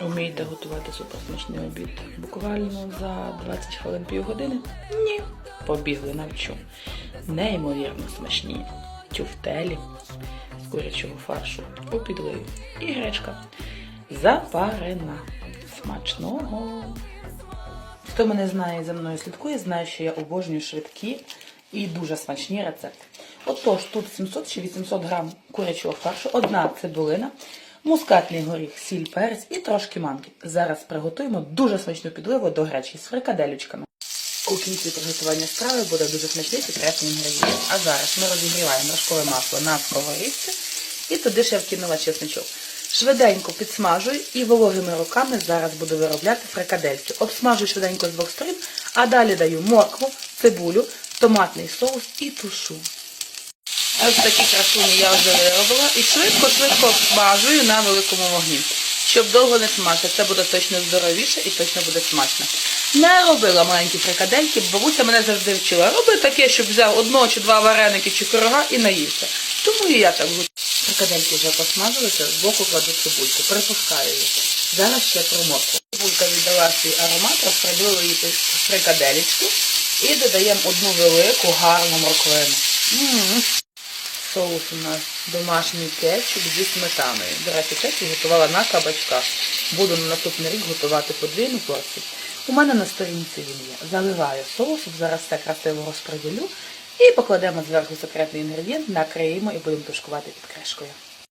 Вмієте готувати суперсмачний обід буквально за 20 хвилин півгодини? Ні. Побігли навчу. Неймовірно смачні тюфтелі з курячого фаршу у підливі і гречка запарена. Смачного. Хто мене знає за мною слідкує, знає, що я обожнюю швидкі і дуже смачні рецепти. Отож, тут 700 чи 800 грам курячого фаршу, одна цибулина, мускатний горіх, сіль, перець і трошки манки. Зараз приготуємо дуже смачну підливу до гречі з фрикаделючками. У кінці приготування страви буде дуже смачний секретний інгредієнт. А зараз ми розігріваємо вершкове масло на сковорідці і туди ще вкинула чесничок. Швиденько підсмажую і вологими руками зараз буду виробляти фрикадельки. Обсмажую швиденько з двох сторін, а далі даю моркву, цибулю, томатний соус і тушу. Ось такі красуні я вже виробила і швидко-швидко обсмажую на великому вогні. Щоб довго не смажити, це буде точно здоровіше і точно буде смачно. Не робила маленькі фрикадельки, бабуся мене завжди вчила. Роби таке, щоб взяв одного чи два вареники чи пирога і наївся. Тому і я так буду. Фрикадельки вже посмажилися, збоку кладу цибульку, припускаю її. Зараз ще про моркву. Цибулька віддала свій аромат, розподілила її під фрикаделечку і додаємо одну велику гарну морквину. Соус у нас домашній кетчуп зі сметаною. До речі, кетчуп готувала на кабачках. Буду на наступний рік готувати подвійну порцію. У мене на сторінці він є. Заливаю соусом, зараз все красиво розподілю і покладемо зверху секретний інгредієнт, накриємо і будемо тушкувати під кришкою.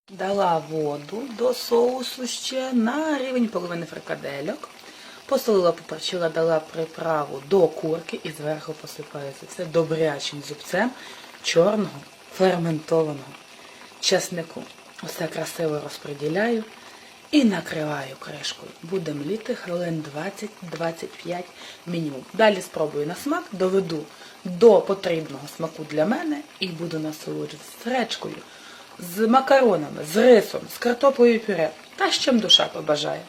Дала воду до соусу ще на рівень половини фрикадельок. Посолила, поперчила, дала приправу до курки і зверху посипаю це добрячим зубцем чорного ферментованого чеснику. Все красиво розподіляю і накриваю кришкою. Буде мліти хвилин 20-25 мінімум. Далі спробую на смак, доведу до потрібного смаку для мене і буду насолоджуватися з гречкою, з макаронами, з рисом, з картоплею пюре та з чим душа побажає.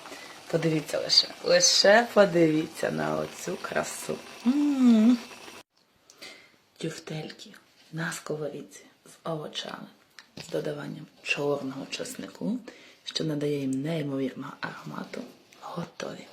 Подивіться лише, лише подивіться на оцю красу. Тюфтельки на сковорідці з овочами, з додаванням чорного чеснику, що надає їм неймовірного аромату, готові.